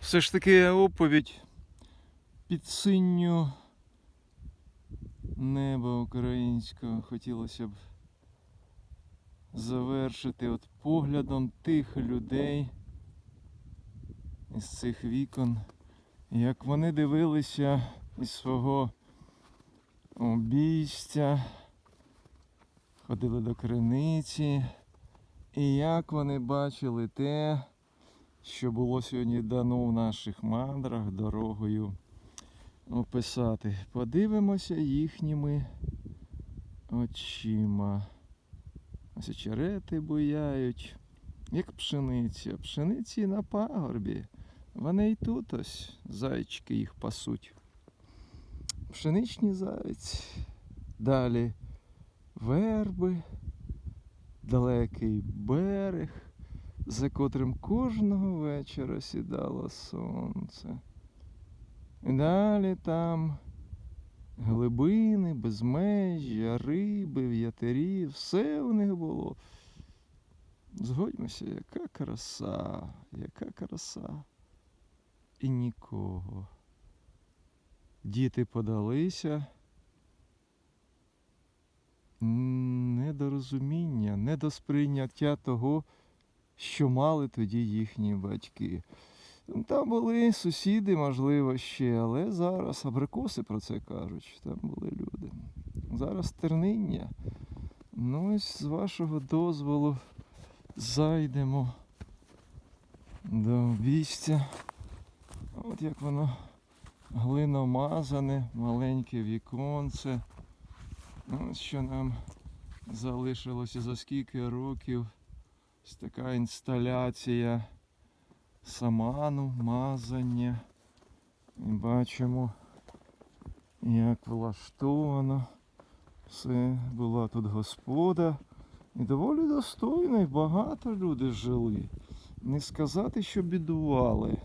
Все ж таки оповідь під синю неба українського хотілося б завершити от поглядом тих людей із цих вікон, як вони дивилися із свого обійстя, ходили до криниці, і як вони бачили те, що було сьогодні дано в наших мандрах дорогою описати. Подивимося їхніми очима. Ось очерети буяють, як пшениця. Пшениці на пагорбі. Вони і тут ось зайчики їх пасуть. Пшеничні зайці. Далі верби, далекий берег за котрим кожного вечора сідало сонце. І далі там глибини, безмежжя, риби, в'ятері, все у них було. Згодьмося, яка краса, яка краса. І нікого. Діти подалися. Недорозуміння, недосприйняття того, що мали тоді їхні батьки. Ну, Там були сусіди, можливо, ще, але зараз абрикоси про це кажуть. Там були люди. Зараз терниння. Ну, ось з вашого дозволу зайдемо до обійстя. От як воно глиномазане, маленьке віконце. Ось що нам залишилося за скільки років. Ось така інсталяція саману, мазання. І бачимо, як влаштовано. Все була тут господа. І доволі достойно, і багато люди жили. Не сказати, що бідували.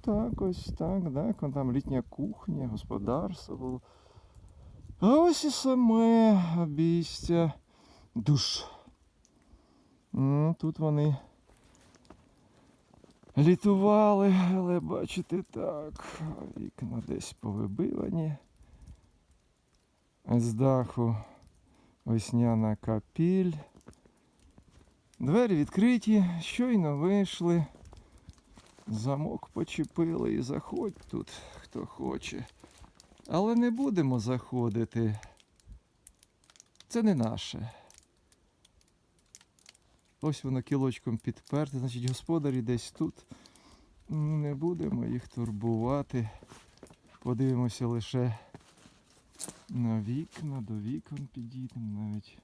Так, ось так, так. Там літня кухня, господарство було. А ось і саме обійстя душ. М, Тут вони літували, але бачите так, вікна десь повибивані. З даху весняна капіль. Двері відкриті, щойно вийшли. Замок почепили і заходь тут, хто хоче. Але не будемо заходити. Це не наше. Ось воно кілочком підперте, значить господарі десь тут. Ну, Не будемо їх турбувати. Подивимося лише на вікна, до вікон підійдемо навіть.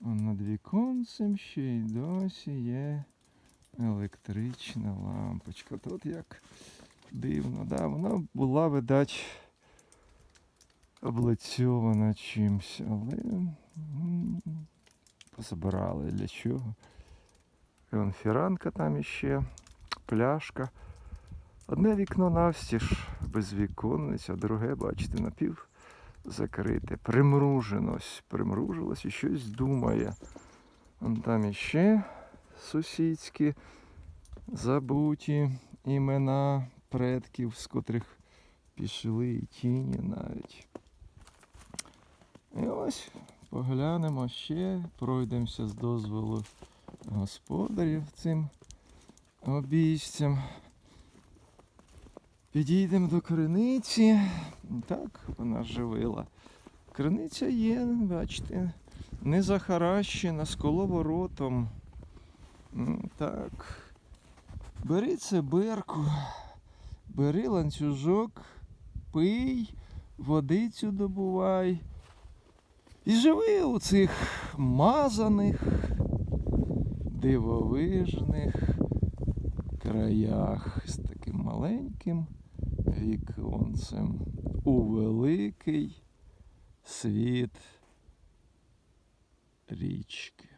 Над віконцем ще й досі є електрична лампочка. Тут як дивно, да? вона була, видать, облицьована чимсь, але м, позабирали для чого. Вон фіранка там іще, пляшка. Одне вікно навстіж без віконниць, а друге, бачите, напів закрите. Примружеnost, примружилось і щось думає. Вон там іще сусідські забуті імена предків, з котрих пішли і тіні навіть. І ось поглянемо ще, пройдемося з дозволу господарів цим обійстям. Підійдемо до криниці. Так, вона живила. Криниця є, бачите, не захаращена з коловоротом. Так. Бери циберку, бери ланцюжок, пий, водицю добувай. І живи у цих мазаних, дивовижних краях з таким маленьким віконцем у великий світ річки.